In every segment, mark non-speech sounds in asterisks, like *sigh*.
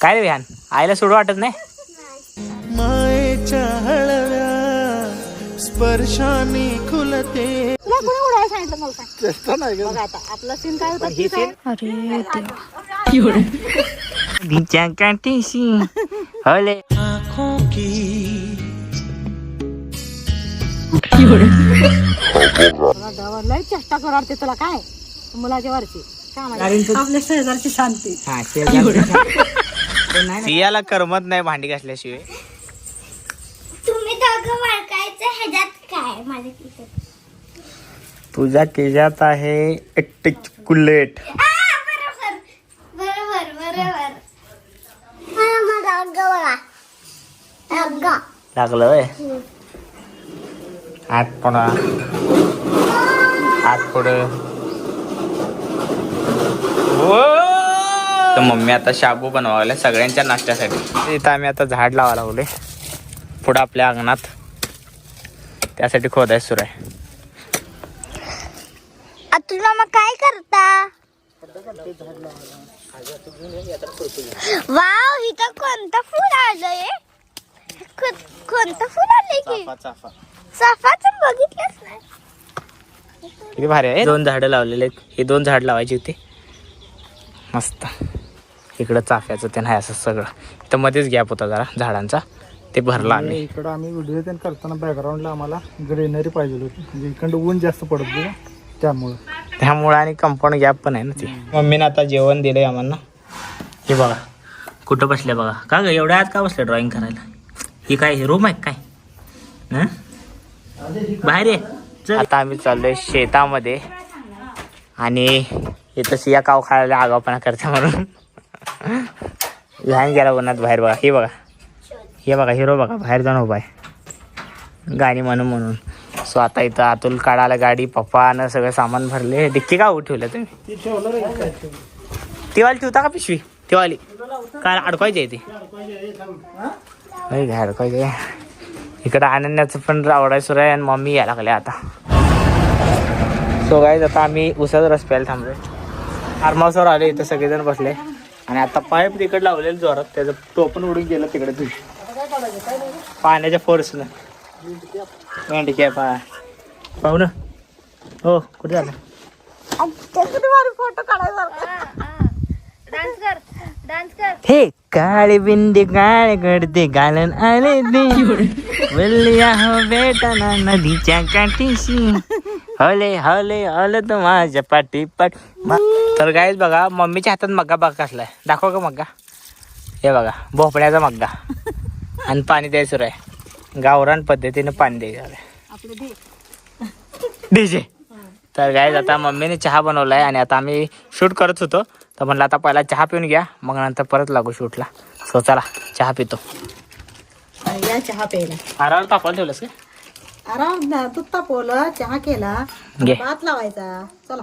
काय रे विहान? आईला सोडू वाटत नाही? मायेच्या हळव्या स्पर्शाने खुलते. तुला कोणी उडायला सांगितलं मला सांग चेष्टा नाही का? बघा आता आपला सीन काय होता? की scene? बिच्या काठीशी हले. आँखों की तुला देवा लय चेष्टा कराडते तुला काय? मुलाच्या वरची काय माहिती? आपल्या शेजारची शांती. हा शेजारची. सियाला करमत नाही भांडी घासल्याशिवाय. तुम्ही दोघं वळकायचं ह्याच्यात काय माझ्या तिथे? तुझ्या केजात आहे एक कुलेट बरोबर बरोबर बरोबर. हा माझा अग्गा बघा अग्गा लागलं वय हात पडा तर मम्मी आता शाबू बनवायला सगळ्यांच्या नाश्त्यासाठी. इथं आम्ही आता झाड लावायला लागलोय. पुढं आपल्या अंगणात. त्यासाठी खोदाय सुरू आहे. अतुल मामा काय करता? वाव इथं कोणतं फुल आलंय? को- कोणतं फुल आलंय की? चाफाचं बघितलंच नाही किती भारी आहे. दोन झाडं लावलेले आहेत. हे दोन झाड लावायची होती. मस्त. इकडं चाफ्याचं ते नाही असं सगळं. इथं मध्येच गॅप होता जरा झाडांचा. ते भरला आम्ही. इकडं आम्ही व्हिडिओ ते करताना बॅकग्राऊंडला आम्हाला ग्रीनरी पाहिजे होती. म्हणजे इकडं ऊन जास्त पडत होतं त्यामुळं. त्यामुळं आणि कंपाऊंड गॅप पण आहे ना ती. मम्मीने आता जेवण दिलंय आम्हाला हे बघा कुठं बसले बघा. का ग एवढ्या आत का बसले ड्रॉइंग करायला? ही काय रूम आहे काय? हं? बाहेर ये. चल. आता आम्ही चाललोय शेतामध्ये. आणि इथं सिया काव खायला आगावपणा करते म्हणून. लहान गेला उन्हात बाहेर बघा. हे बघा. हे बघा हिरो बघा बाहेर जाऊन उभा आहे. गाणी म्हणून म्हणून. सो आता इथं अतुल काढायला गाडी पप्पानं सगळं सामान भरले. डिक्की का उठवलं तुम्ही? तिवाली ठेवता का पिशवी? तिवाली काय अडकवायची आहे ती? नाही काय अडकवायचे इकडं अनन्याचं पण रावडाय सुरू आहे आणि मम्मी यायला लागल्या आता. सो गाईज आता आम्ही उसाचा रस प्यायला थांबलोय. फार्म हाऊसवर आले इथं सगळेजण बसले. आणि आता पाईप तिकडे लावलेलं जोरात त्याचं टोपण उडून गेलं तिकडे तुझी. पाण्याच्या फोर्सनं मेंढी पा पाहू ना. हो कुठे झालं? फोटो काढायचा डान्स कर डान्स कर. हे काळे बिंदी काळे करते गालन आले दे बोलल्या *laughs* हो बेटा नदीच्या काठीशी. हले हले हलत माझ्या पाठी पाठ. तर गायच बघा मम्मीच्या हातात मग्गा बघा कसलाय दाखव का मग्गा? हे बघा भोपळ्याचा मग्गा. आणि पाणी द्यायचं आहे. गावरान पद्धतीने पाणी द्यायचं डीजे तर गायज आता मम्मीने चहा बनवलाय आणि आता आम्ही शूट करत होतो. तर म्हणलं आता पहिला चहा पिऊन घ्या मग नंतर परत लागू शूटला. सो चला चहा पितो. चहा प्यायला. हारावर तापवायला ठेवलंस का आराम दूध तापवलं चहा केला घे. भात लावायचा. चला.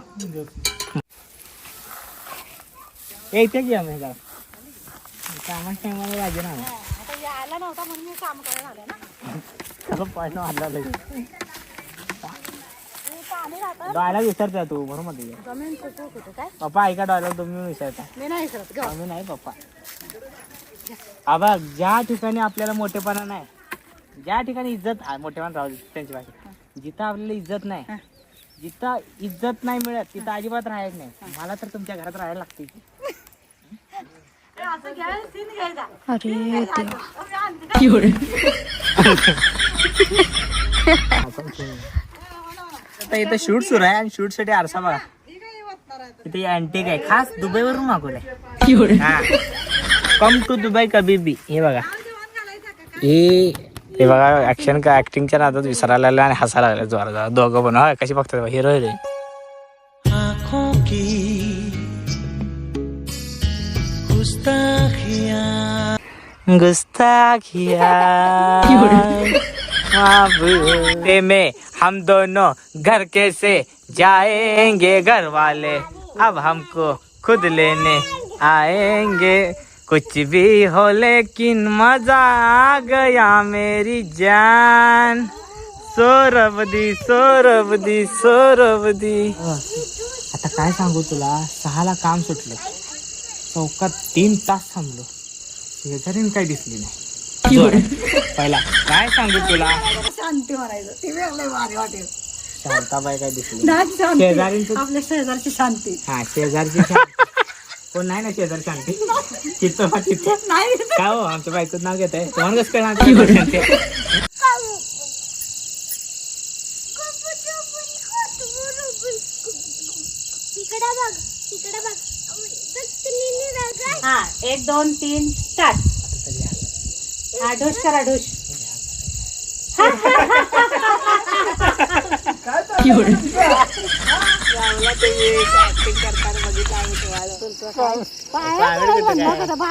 ए, इथे घे आम्ही गाव सामान टायमाला राजे ना आता यायला नव्हता म्हणून मी काम करायला आले ना पाहिजे हल्ला पाणी राहतं डॉयला विसरता तू बरोबर मध्ये जमीन काय पप्पा ऐका डॉयला तुम्ही विसरता मी नाही करत ग आम्ही नाही पप्पा. आबा ज्या ठिकाणी आपल्याला मोठेपणा नाही ज्या ठिकाणी इज्जत आहे मोठेपणा राहू दे त्यांची भाषा. जिथं आपल्याला इज्जत नाही जिथं इज्जत नाही मिळत तिथं अजिबात राहायचं नाही. मला तर तुमच्या घरात राहायला लागते. असं घ्या सीन घ्यायचा आता इथं शूट सुरू आहे आणि शूटसाठी आरसा बघा. इथे अँटिक आहे. खास दुबईवरून मागवलंय. हा. कम टू दुबई कभी बी हे बघा. हे हे बघा ऍक्शन का ऍक्टिंगच्या नादात विसरायला लागलं आणि हसायला लागलं जोरात दोघं पण हा कशी बघतात हिरो हिरोईन गुस्ताखिया। ते में हम दोनों घर कैसे जाएंगे घर वाले? अब हमको खुद लेने आएंगे। कुछ भी हो लेकिन मजा आ गया मेरी जान। सोरबदी सोरबदी सोरबदी आता काय सांगू तुला? सहाला काम सुटलं. चौकात तीन तास थांबलो. शेजारीन काय दिसली नाही. पहिला काय सांगू तुला? शांती म्हणायचं. ती वेगळं भारी वाटेल. शांताबाई काय दिसली शेजारींचं- आपल्या शेजारची शांती. हा शेजारची शांती. कोण नाही ना शेजार शांती चित्त बा चित्त. नाही काय हो आमच्या बायकोचं नाव घेत आहे तुम्हाला कसं कळणार शांती तिकडे बघ तिकडे बघ दत्तनीने राजा हा एक दोन तीन स्टार्ट हा ढोश करा ढोश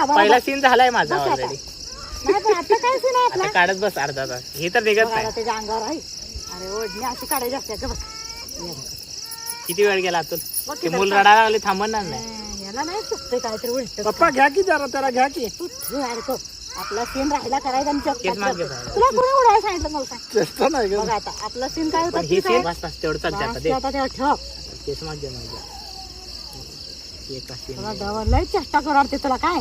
पहिला सीन झालाय माझा ऑलरेडी नाही पण आता काय सुना आपला आता काढत बस अर्धा तास. हे तर निघत नाही आता त्याच्या अंगावर आहे. अरे ओढणी अशी काढायची असते का बघ बघ. किती वेळ गेला आतून ते मूल रडायला लागले थांबणार नाही. अं, याला नाही सुचते काहीतरी उलट. पप्पा घ्या की जरा त्याला घ्या की. तू तू अडकव आपला सीन राहिला करायचा आणि. तुला कोणी उडायला सांगितलं मला बघ आता आपला सीन काय होता तेवढं चालते ठेव केस तुला लय चेष्टा तुला काय?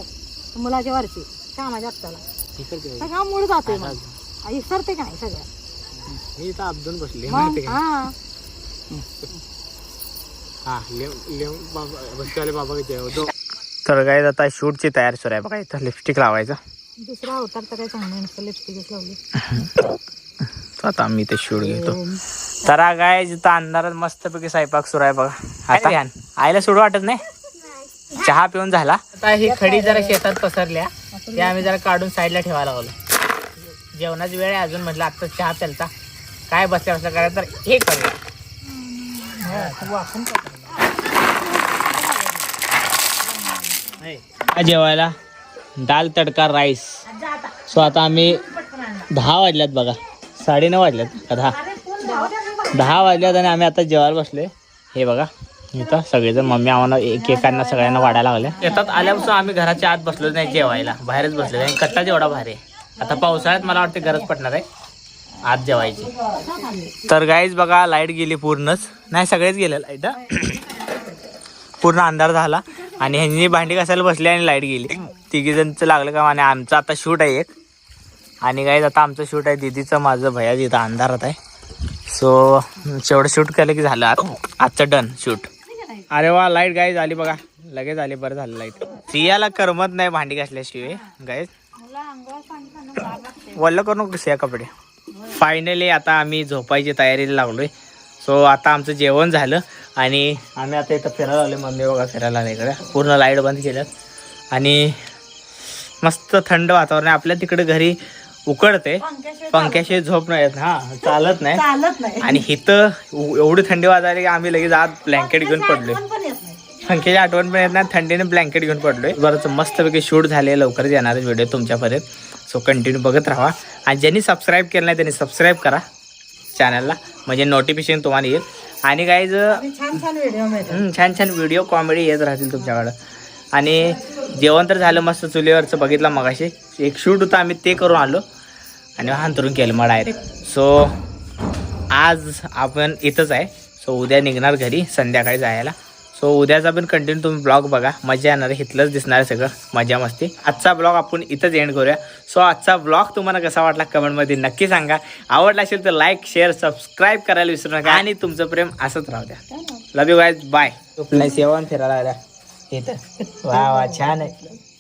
मुलाच्या वरची. कामाच्या ठेव. सगळा मूळ जातोय मग आता आई सरते का नाही सगळं? मी इथं अब्दुल बसले हा. हा बाबा तर काय आता शूटची तयार सुरू आहे. बघा इथं लिपस्टिक लावायचं. दुसरा अवतार तर काय चांगलं नसतं लिपस्टिकच लावली तर आता आम्ही ते शूट घेतो. तर काय जिथं अंधारात मस्तपैकी स्वयंपाक सुरू आहे बघा. आता आईला सोडू वाटत नाही? चहा पिऊन झाला. आता ही खडी जरा शेतात पसरल्या. त्या आम्ही जरा काढून साईडला ठेवायला लागलो. जेवणाची वेळ आहे अजून म्हटलं आता चहा प्यालता काय बसल्या बसल्या करायचं तर हे करूया. जेवायला? दाल तडका राईस. सो आता आम्ही दहा वाजल्यात बघा. साडे नऊ वाजल्यात का दहा? दहा वाजल्यात आणि आम्ही आता जेवायला बसले हे बघा. इथं सगळेजण मम्मी आम्हाला एक एकांना सगळ्यांना वाढायला लागल्या येतात आल्यापासून आम्ही घराच्या आत बसलो नाही जेवायला. बाहेरच बसलो आणि कट्टा जेवढा भारी आहे. आता पावसाळ्यात मला वाटते गरज पडणार आहे आत जेवायची. तर गाईज बघा लाइट गेली पूर्णच. नाही सगळेच गेले लाइट पूर्ण अंधार झाला. आणि ह्यांनी भांडी घासायला बसली आणि लाइट गेली. तिघी जणचं लागलं का आणि आमचं आता शूट आहे एक. आणि गाईज आता आमचं शूट आहे दिदीचं माझं भया तिथं अंधारात आहे. सो शेवढं शूट केलं की झालं. आजचं डन शूट अरे वा लाइट गाईज आली बघा. लगेच आली बरं झालं लाइट सियाला करमत नाही भांडी घासल्याशिवाय गाईज वल्ल करू नको सिया कपडे. फायनली आता आम्ही झोपायची तयारीला लागलोय सो आता आमचं जेवण झालं आणि आम्ही आता इथं फिरायला आलो मम्मी बघा फिरायला आले इकडे. पूर्ण लाइट बंद केल्यात. आणि मस्त थंड वातावरण आहे. आपल्या तिकडे घरी उकडते. पंख्याशिवाय झोप नाही येत. हा चालत नाही. चालत नाही. आणि इथं उ- एवढी थंडी वाजायला की आम्ही लगेच आत ब्लँकेट घेऊन पडलोय. पंख्याची आठवण पण येत नाही. थंडीने ब्लँकेट घेऊन पडलोय. बरंच मस्तपैकी शूट झाले. लवकरच येणार व्हिडिओ तुमच्यापर्यंत. सो कंटिन्यू बघत राहा. आणि ज्यांनी सबस्क्राईब केलं नाही त्यांनी सबस्क्राईब करा चॅनलला म्हणजे नोटिफिकेशन तुम्हाला येईल. आणि काही आणि छान छान व्हिडिओ मिळतात. छान छान व्हिडिओ कॉमेडी येत राहतील तुमच्याकडं. आणि जेवण तर झालं मस्त चुलीवरचं बघितलं मगाशी. एक शूट होतं आम्ही ते करून आलो. आणि हांतरून केलं मग डायरेक्ट सो आज आपण इथंच आहे. सो उद्या निघणार घरी संध्याकाळी जायला. सो उद्याचा पण कंटिन्यू तुम्ही ब्लॉग बघा. मजा येणार आहे. इथलंच दिसणार आहे सगळं. मजा मस्ती. आजचा ब्लॉग आपण इथंच एंड करूया. सो आजचा ब्लॉग तुम्हाला कसा वाटला कमेंटमध्ये नक्की सांगा. आवडला असेल तर लाईक शेअर सबस्क्राईब करायला विसरू नका. आणि तुमचं प्रेम असंच राहू द्या. लव यू गायज बाय सेवन फिरायला आल्या. तिथं वा वा छान आहे.